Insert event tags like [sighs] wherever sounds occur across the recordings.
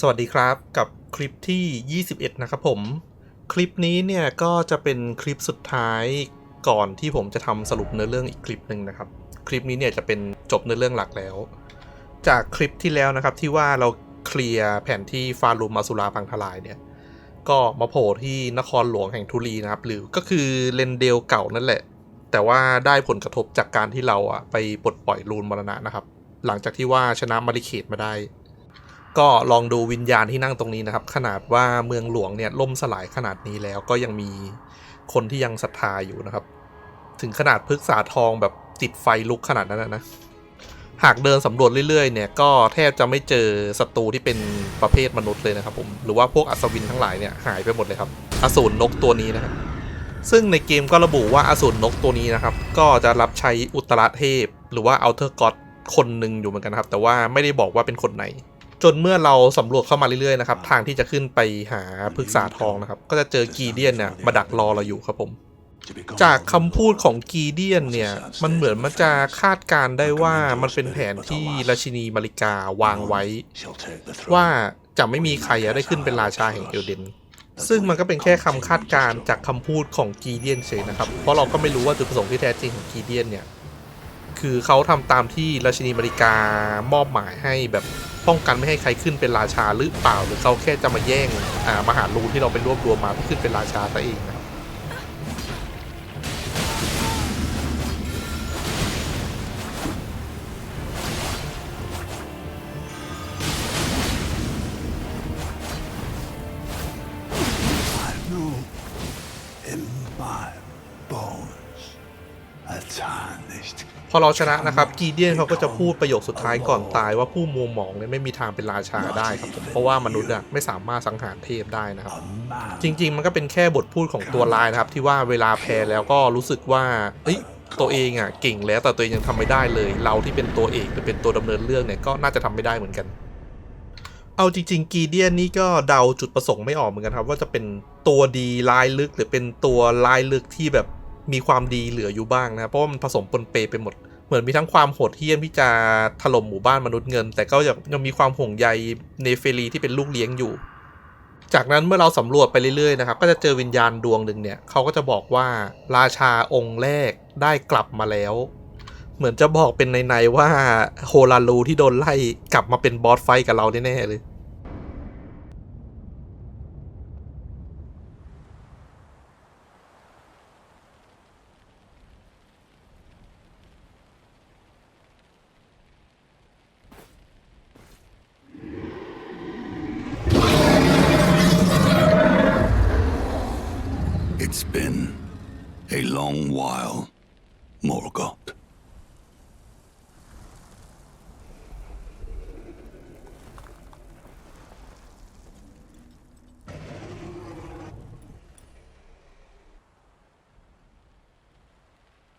สวัสดีครับกับคลิปที่ 21 นะครับผม คลิปนี้เนี่ยก็จะเป็นคลิปสุดท้ายก่อนที่ผมจะทำสรุปเนื้อเรื่องอีกคลิปหนึ่งนะครับ คลิปนี้เนี่ยจะเป็นจบเนื้อเรื่องหลักแล้ว จากคลิปที่แล้วนะครับที่ว่าเราเคลียร์แผนที่ฟารูมาสุราพังทลายเนี่ยก็มาโผล่ที่นครหลวงแห่งทุลีนะครับ หรือก็คือเลนเดลเก่านั่นแหละ แต่ว่าได้ผลกระทบจากการที่เราอะไปปลดปล่อยรูนมรณะนะครับ หลังจากที่ว่าชนะมาริเคตมาได้ ก็ลองดูวิญญาณที่นั่งตรงนี้นะครับ ขนาดว่าเมืองหลวงเนี่ยล่มสลายขนาดนี้แล้วก็ยังมีคนที่ยังศรัทธาอยู่นะครับ ถึงขนาดพฤกษาทองแบบติดไฟลุกขนาดนั้นนะหากเดินสำรวจเรื่อยๆเนี่ยก็แทบจะไม่เจอศัตรูที่เป็นประเภทมนุษย์เลยนะครับผมหรือว่าพวกอัศวินทั้งหลายเนี่ยหายไปหมดเลยครับอสูรนกตัวนี้นะครับซึ่งในเกมก็ระบุว่าอสูรนกตัวนี้นะครับ ก็จะรับใช้อุตรเทพ หรือว่าอัลเทอร์กอดคนหนึ่งอยู่เหมือนกันครับ แต่ว่าไม่ได้บอกว่าเป็นคนไหน จนเมื่อเราสำรวจเข้ามาเรื่อยๆนะครับทางที่จะขึ้นไปหาพฤกษาทองนะครับ ก็จะเจอกีเดียนเนี่ยมาดักรอเราอยู่ครับผม จากคำพูดของกีเดียนเนี่ย มันเหมือนมันจะคาดการณ์ได้ว่ามันเป็นแผนที่ราชินีมาริกาวางไว้ ว่าจะไม่มีใครได้ขึ้นเป็นราชาแห่งเอลเดนซึ่งมันก็เป็นแค่คำคาดการณ์จากคำพูดของกีเดียนเฉยนะครับ เพราะเราก็ไม่รู้ว่าจุดประสงค์ที่แท้จริงของกีเดียนเนี่ย คือเขาทำตามที่ราชินีมาริกามอบหมายให้แบบ ป้องกันไม่ให้ใครขึ้นเป็นราชาหรือเปล่าหรือเขาแค่จะมาแย่งมหาลูนที่เราไปรวบรวมมาเพื่อขึ้นเป็นราชาซะเองนะ อเราชนะนะครับกีเดียนเขาก็จะพูดประโยคสุดท้ายก่อนตายว่าผู้มัวหมองเนี่ยไม่มีทางเป็นราชาได้ครับผมเพราะว่ามนุษย์อะไม่สามารถสังหารเทพได้นะครับ จริง ๆ มันก็เป็นแค่บทพูดของตัวลายนะครับ ที่ว่าเวลาแพ้แล้วก็รู้สึกว่าเอ้ยตัวเองอะเก่งแล้วแต่ตัวเองยังทำไม่ได้เลย เราที่เป็นตัวเอกหรือเป็นตัวดำเนินเรื่องเนี่ยก็น่าจะทำไม่ได้เหมือนกัน เอาจริง ๆ กีเดียนนี่ก็เดาจุดประสงค์ไม่ออกเหมือนกันครับ ว่าจะเป็นตัวดีลายลึกหรือเป็นตัวลายลึกที่แบบมีความดีเหลืออยู่บ้างนะเพราะว่ามันผสมปนเปไปหมด เหมือนมีทั้งความโหดเหี้ยมที่จะถล่มหมู่บ้านมนุษย์เงิน แต่ก็ยังยังมีความห่วงใยเนเฟรีที่เป็นลูกเลี้ยงอยู่ จากนั้นเมื่อเราสำรวจไปเรื่อยๆนะครับ ก็จะเจอวิญญาณดวงหนึ่งเนี่ยเขาก็จะบอกว่าราชาองค์แรกได้กลับมาแล้ว เหมือนจะบอกเป็นในๆว่าโฮลาลูที่โดนไล่กลับมาเป็นบอสไฟกับเราแน่ๆเลย a long while, Morgoth.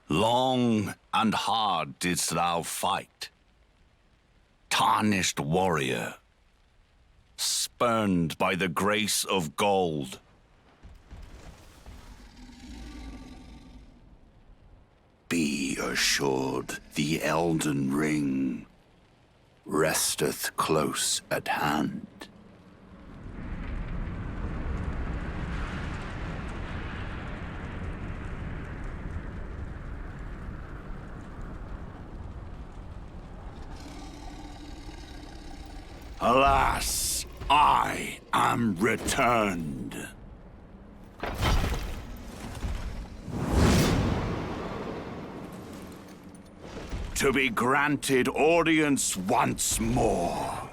Long and hard didst thou fight, tarnished warrior, spurned by the grace of gold. Assured the Elden Ring resteth close at hand. Alas, I am returned. To be granted audience once more.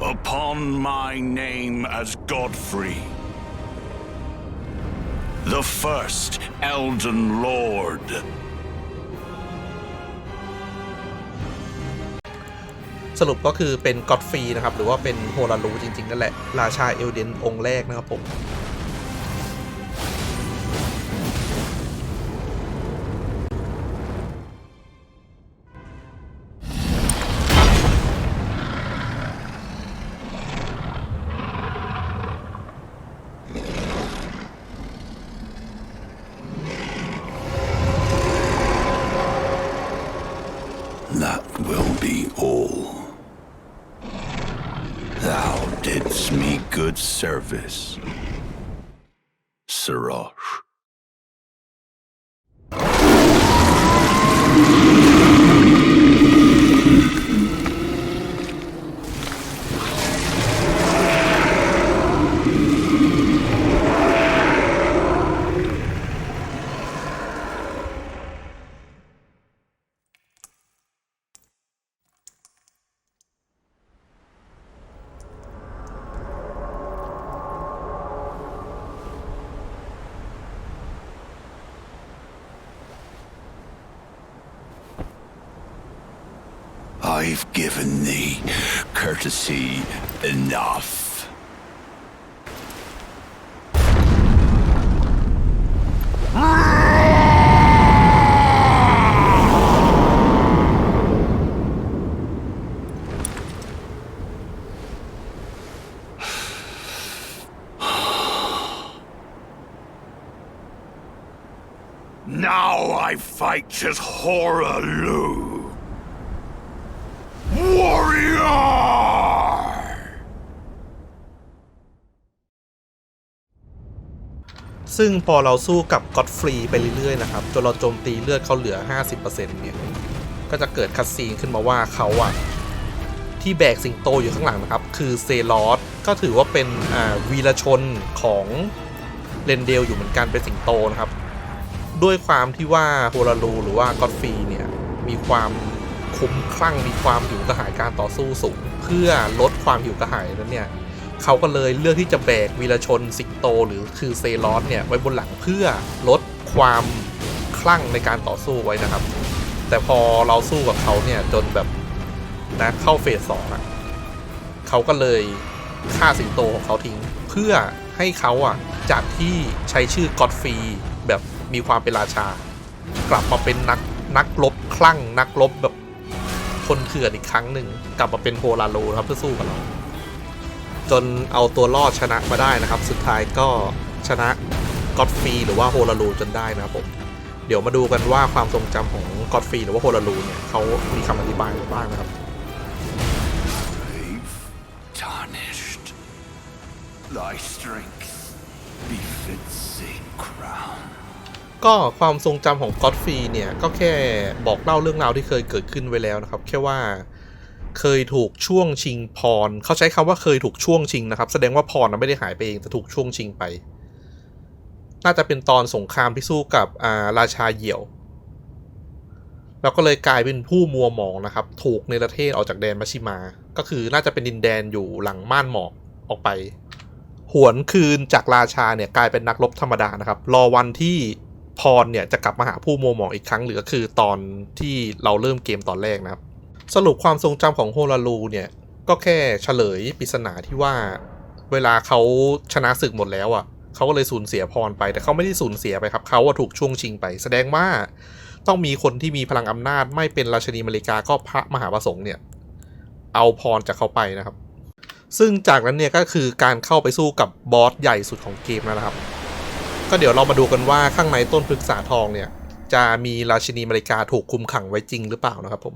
Upon my name as Godfrey, the first Elden Lord. สรุปก็คือเป็นก็อดฟรีนะครับ หรือว่าเป็นโฮลารูจริงๆนั่นแหละ ราชาเอลเดนองค์แรกนะครับผม good service. sirrah. I've given thee courtesy enough. [sighs] Now I fight as Horaloo. ซึ่งพอเราสู้กับก็อดฟรีไปเรื่อยๆนะครับจนเราโจมตีเลือดเขาเหลือ 50%เนี่ยก็จะเกิดคัดซีนขึ้นมาว่าเขาอะที่แบกสิงโตอยู่ข้างหลังนะครับ คือเซลอสก็ถือว่าเป็นวีรชนของเรนเดลอยู่เหมือนกันเป็นสิงโตนะครับ ด้วยความที่ว่าโฮราลูหรือว่าก็อดฟรีเนี่ยมีความคุ้มคลั่งมีความหิวกระหายการต่อสู้สูง เพื่อลดความหิวกระหายนั้นเนี่ย เขาก็เลยเลือกที่จะแบกวีรชนสิงโตหรือคือเซลอสเนี่ยไว้บนหลังเพื่อลดความคลั่งในการต่อสู้ไว้นะครับ แต่พอเราสู้กับเขาเนี่ยจนแบบนะเข้าเฟสสองอะเขาก็เลยฆ่าสิงโตของเขาทิ้ง เพื่อให้เขาอะจากที่ใช้ชื่อก็อดฟรีแบบมีความเป็นราชา กลับมาเป็นนักนักรบคลั่งนักรบแบบคนเถื่อนอีกครั้งหนึ่งกลับมาเป็นโฮลาโลครับเพื่อสู้กับเรา จนเอาตัวรอดชนะมาได้นะครับ สุดท้ายก็ชนะก็อดฟรีหรือว่าโฮลารูจนได้นะครับผมเดี๋ยวมาดูกันว่าความทรงจำของก็อดฟรีหรือว่าโฮลารูเนี่ยเขามีคำอธิบายอะไรบ้างนะครับ I've tarnished. Thy strength befits a crown. ก็ความทรงจำของก็อดฟรีเนี่ย ก็แค่บอกเล่าเรื่องราวที่เคยเกิดขึ้นไว้แล้วนะครับ แค่ว่า เคยถูกช่วงชิงพร เขาใช้คำว่าเคยถูกช่วงชิงนะครับ แสดงว่าพรน่ะไม่ได้หายไปเองแต่ถูกช่วงชิงไป น่าจะเป็นตอนสงครามที่สู้กับอาราชาเหยี่ยว แล้วก็เลยกลายเป็นผู้มัวหมองนะครับ ถูกในประเทศออกจากแดนมัชิมา ก็คือน่าจะเป็นดินแดนอยู่หลังม่านหมอกออกไป หวนคืนจากราชาเนี่ยกลายเป็นนักรบธรรมดานะครับ รอวันที่พรเนี่ยจะกลับมาหาผู้มัวหมองอีกครั้งหรือก็คือตอนที่เราเริ่มเกมตอนแรกนะครับ สรุปความทรงจำของโฮลารูเนี่ย ก็แค่เฉลยปริศนาที่ว่า เวลาเขาชนะศึกหมดแล้วอะเขาก็เลยสูญเสียพรไป แต่เขาไม่ได้สูญเสียไปครับเขาว่าถูกช่วงชิงไป แสดงว่าต้องมีคนที่มีพลังอำนาจ ไม่เป็นราชนีมริกาก็พระมหาประสงค์เนี่ย เอาพรจากเขาไปนะครับ ซึ่งจากนั้นเนี่ยก็คือการเข้าไปสู้กับบอสใหญ่สุดของเกมนะครับ ก็เดี๋ยวเรามาดูกันว่าข้างในต้นพฤกษาทองเนี่ย จะมีราชินีมริกาถูกคุมขังไว้จริงหรือเปล่านะครับผม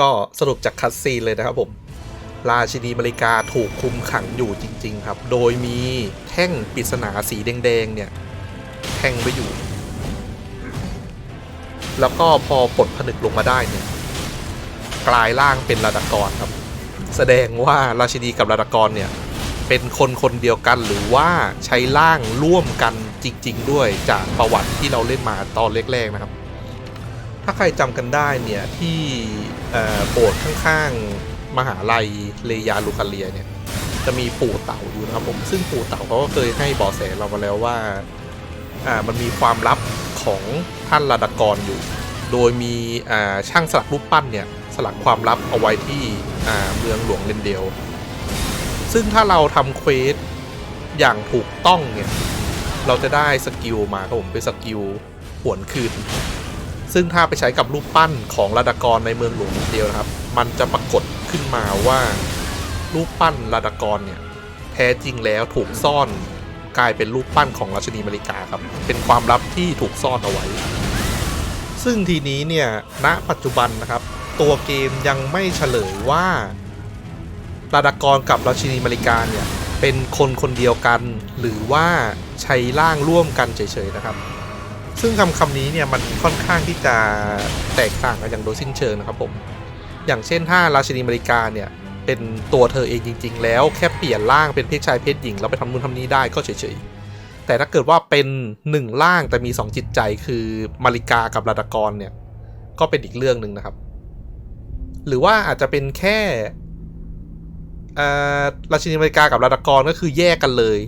ก็สรุปจากคัดซีนเลยนะครับผมราชินีมาริกาถูกคุมขังอยู่จริง ๆ ครับ โดยมีแท่งปริศนาสีแดง ๆ เนี่ย แท่งไว้อยู่ แล้วก็พอปลดผนึกลงมาได้เนี่ย กลายร่างเป็นราดากรครับ แสดงว่าราชินีกับราดากรเนี่ย เป็นคนคนเดียวกันหรือว่าใช้ร่างร่วมกันจริง ๆ ด้วยจากประวัติที่เราเล่นมาตอนแรกๆนะครับ ถ้าใครจำกันได้เนี่ยที่โบสถ์ข้างๆมหาลัยเลยาลูคาเลียเนี่ยจะมีปู่เต่าอยู่นะครับผมซึ่งปู่เต่าเขาก็เคยให้เบาะแสเรามาแล้วว่าอ่ามันมีความลับของท่านราดกรอยู่ โดยมีอ่าช่างสลักรูปปั้นเนี่ยสลักความลับเอาไว้ที่อ่าเมืองหลวงเลนเดล ซึ่งถ้าเราทำเควสอย่างถูกต้องเนี่ยเราจะได้สกิลมาครับผมเป็นสกิลหวนคืน ซึ่งถ้าไปใช้กับรูปปั้นของราดากรในเมืองหลวงเดียวนะครับ มันจะปรากฏขึ้นมาว่า รูปปั้นราดากรเนี่ยแท้จริงแล้วถูกซ่อนกลายเป็นรูปปั้นของราชนีมาริกาครับ เป็นความลับที่ถูกซ่อนเอาไว้ ซึ่งทีนี้เนี่ยณปัจจุบันนะครับ ตัวเกมยังไม่เฉลยว่าราดากรกับราชินีมาริกาเนี่ยเป็นคนคนเดียวกัน หรือว่าใช้ร่างร่วมกันเฉยๆนะครับ ซึ่งคำคำนี้เนี่ยมันค่อนข้างที่จะแตกต่างกันอย่างโดยสิ้นเชิงนะครับผม อย่างเช่นถ้าราชินีมาริกาเนี่ยเป็นตัวเธอเองจริง ๆ แล้วแค่เปลี่ยนร่างเป็นเพศชายเพศหญิงแล้วไปทำนู่นทำนี้ได้ก็เฉยๆ แต่ถ้าเกิดว่าเป็นหนึ่งร่างแต่มีสองจิตใจคือมาริกากับราดากรเนี่ยก็เป็นอีกเรื่องหนึ่งนะครับ หรือว่าอาจจะเป็นแค่ราชินีมาริกากับราดากรก็คือแยกกันเลย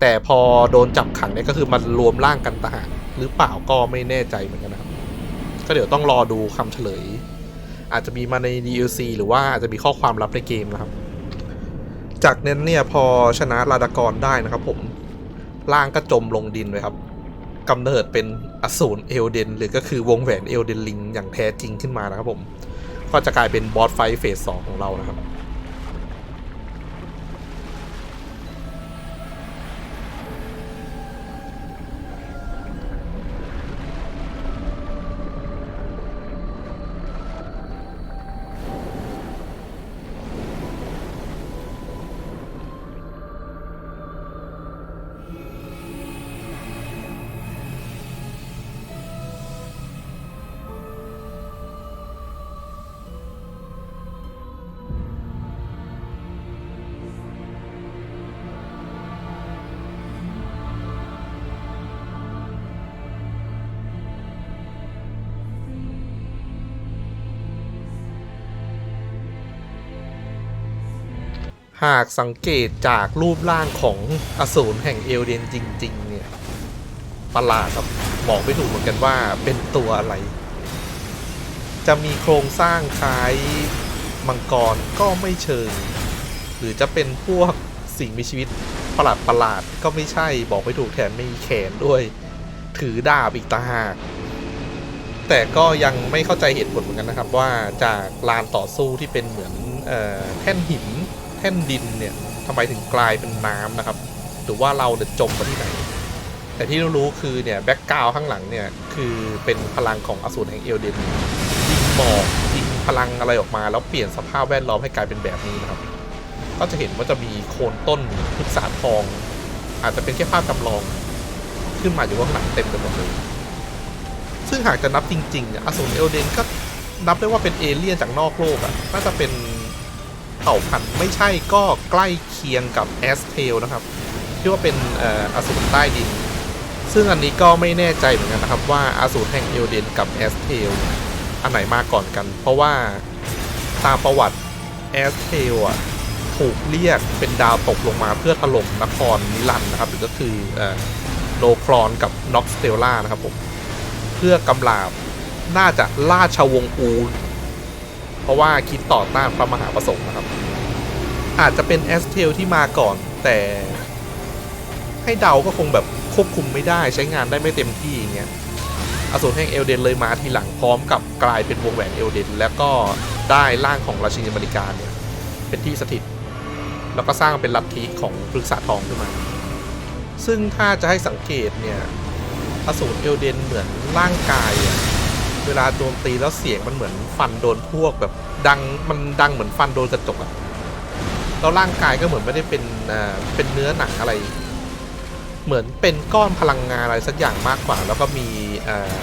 แต่พอโดนจับขังเนี่ยก็คือมันรวมร่างกันต่างหากหรือเปล่าก็ไม่แน่ใจเหมือนกันนะครับ ก็เดี๋ยวต้องรอดูคำเฉลย อาจจะมีมาใน DLC หรือว่าอาจจะมีข้อความลับในเกมนะครับ จากนั้นเนี่ยพอชนะราดากรได้นะครับ ผมร่างก็จมลงดินเลยครับกำเนิดเป็นอสูรเอลเดน หรือก็คือวงแหวนเอลเดนลิงอย่างแท้จริงขึ้นมานะครับผม ก็จะกลายเป็นบอสไฟท์เฟสสองของเรานะครับ หากสังเกตจากรูปร่างของอสูรแห่งเอลเดนจริง ๆ เนี่ย ประหลาดครับบอกไม่ถูกเหมือนกันว่าเป็นตัวอะไร จะมีโครงสร้างคล้ายมังกรก็ไม่เชิง หรือจะเป็นพวกสิ่งมีชีวิตประหลาดประหลาดๆก็ไม่ใช่บอกไม่ถูกแถมมีแขนด้วย ถือดาบอีกต่างหากแต่ก็ยังไม่เข้าใจเหตุผลเหมือนกันนะครับว่าจากลานต่อสู้ที่เป็นเหมือนออแท่นหิน ท่นดินเนี่ยทำไมถึงกลายเป็นน้ำนะครับ หรือว่าเราเดินจมไปที่ไหน แต่ที่รู้คือเนี่ยแบ็กกราวข้างหลังเนี่ยคือเป็นพลังของอสูรแห่งเอลเดนยิงหมอกยิงพลังอะไรออกมา แล้วเปลี่ยนสภาพแวดล้อมให้กลายเป็นแบบนี้นะครับ ก็จะเห็นว่าจะมีโคนต้นพฤกษาทอง อาจจะเป็นแค่ภาพจำลอง ขึ้นมาอยู่ข้างหลังเต็มไปหมดเลย ซึ่งหากจะนับจริงๆเนี่ยอสูรเอลเดนก็นับได้ว่าเป็นเอเลี่ยนจากนอกโลกอะน่าจะเป็น ผ่าพันธุ์ไม่ใช่ก็ใกล้เคียงกับแอสเทลนะครับ ที่ว่าเป็นออสูรใต้ดิน ซึ่งอันนี้ก็ไม่แน่ใจเหมือนกันนะครับ ว่าอาสูรแห่งเอลเดนกับแอสเทลอันไหนมาก่อนกัน เพราะว่าตามประวัติแอสเทลอะถูกเรียกเป็นดาวตกลงมาเพื่อถล่มนครนิลันนะครับหรือก็คือโลครอนกับน็อกสเตลล่านะครับผมเพื่อกำลาบน่าจะราชวงศ์อู เพราะว่าคิดต่อต้านพระมหาประสงค์นะครับ อาจจะเป็นแอสเทลที่มาก่อน แต่ให้เดาก็คงแบบควบคุมไม่ได้ใช้งานได้ไม่เต็มที่อย่างเงี้ยอสูรแห่งเอลเดนเลยมาทีหลังพร้อมกับกลายเป็นวงแหวนเอลเดนแล้วก็ได้ร่างของราชินีมาริการเนี่ยเป็นที่สถิต แล้วก็สร้างเป็นลัทธิของพฤกษาทองขึ้นมา ซึ่งถ้าจะให้สังเกตเนี่ยอสูรเอลเดนเหมือนร่างกายอะ เวลาโจมตีแล้วเสียงมันเหมือนฟันโดนพวกแบบดังมันดังเหมือนฟันโดนกระจกอะแล้วร่างกายก็เหมือนไม่ได้เป็นอ่าเป็นเนื้อหนังอะไร เหมือนเป็นก้อนพลังงานอะไรสักอย่างมากกว่า แล้วก็มีอ่า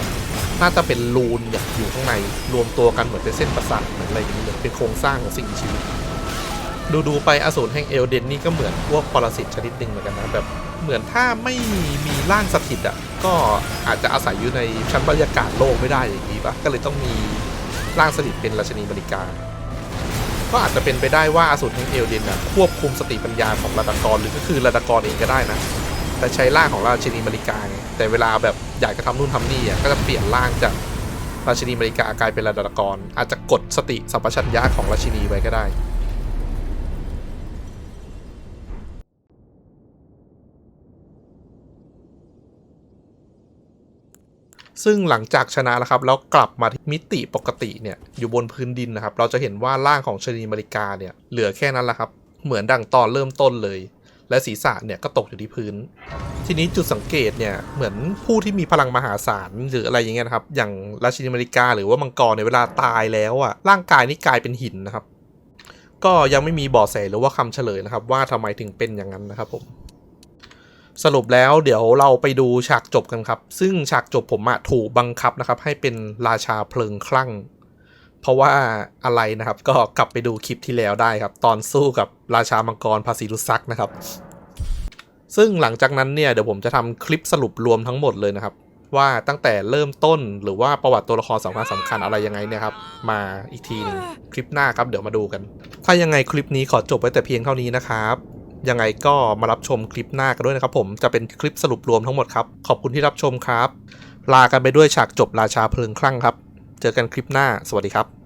น่าจะเป็นรูนเนี่ยอยู่ข้างในรวมตัวกันเหมือนเป็นเส้นประสาทเหมือนอะไรอย่างนี้เลยเป็นโครงสร้างของสิ่งมีชีวิต ดูดูๆไปอสูรแห่งเอลเดนนี่ก็เหมือนพวกปรสิตชนิดหนึ่งเหมือนกันนะแบบ เหมือนถ้าไม่มีร่างสถิตอะก็อาจจะอาศัยอยู่ในชั้นบรรยากาศโลกไม่ได้อย่างนี้ปะก็เลยต้องมีร่างสถิตเป็นราชนีบริการ ก็อาจจะเป็นไปได้ว่าอสูรแห่งเอลเดนอะควบคุมสติปัญญาของราดากรหรือก็คือราดากรเองก็ได้นะแต่ใช้ร่างของราชินีบริการแต่เวลาแบบอยากจะทำนู่นทำนี่อะก็จะเปลี่ยนร่างจากราชินีบริการกลายเป็นราดากรอาจจะกดสติสัมปชัญญะของราชินีไว้ก็ได้ ซึ่งหลังจากชนะแล้วครับ แล้วกลับมาที่มิติปกติเนี่ยอยู่บนพื้นดินนะครับ เราจะเห็นว่าร่างของชนีมาริกาเนี่ยเหลือแค่นั้นแหละครับ เหมือนดังตอนเริ่มต้นเลย และศีรษะเนี่ยก็ตกอยู่ที่พื้น ทีนี้จุดสังเกตเนี่ยเหมือนผู้ที่มีพลังมหาศาลหรืออะไรอย่างเงี้ยนะครับอย่างราชินีมาริกาหรือว่ามังกรในเวลาตายแล้วอะร่างกายนี่กลายเป็นหินนะครับ ก็ยังไม่มีเบาะแสหรือว่าคำเฉลยนะครับ ว่าทำไมถึงเป็นอย่างนั้นนะครับผม สรุปแล้วเดี๋ยวเราไปดูฉากจบกันครับ ซึ่งฉากจบผมอะถูกบังคับนะครับ ให้เป็นราชาเพลิงคลั่ง เพราะว่าอะไรนะครับ ก็กลับไปดูคลิปที่แล้วได้ครับ ตอนสู้กับราชามังกรภาษีรุซักนะครับ ซึ่งหลังจากนั้นเนี่ยเดี๋ยวผมจะทำคลิปสรุปรวมทั้งหมดเลยนะครับ ว่าตั้งแต่เริ่มต้นหรือว่าประวัติตัวละครสำคัญสำคัญอะไรยังไงเนี่ยครับมาอีกทีนึงคลิปหน้าครับเดี๋ยวมาดูกัน ถ้ายังไงคลิปนี้ขอจบไว้แต่เพียงเท่านี้นะครับ ยังไงก็มารับชมคลิปหน้ากันด้วยนะครับผมจะเป็นคลิปสรุปรวมทั้งหมดครับ ขอบคุณที่รับชมครับ ลากันไปด้วยฉากจบราชาเพลิงคลั่งครับ เจอกันคลิปหน้า สวัสดีครับ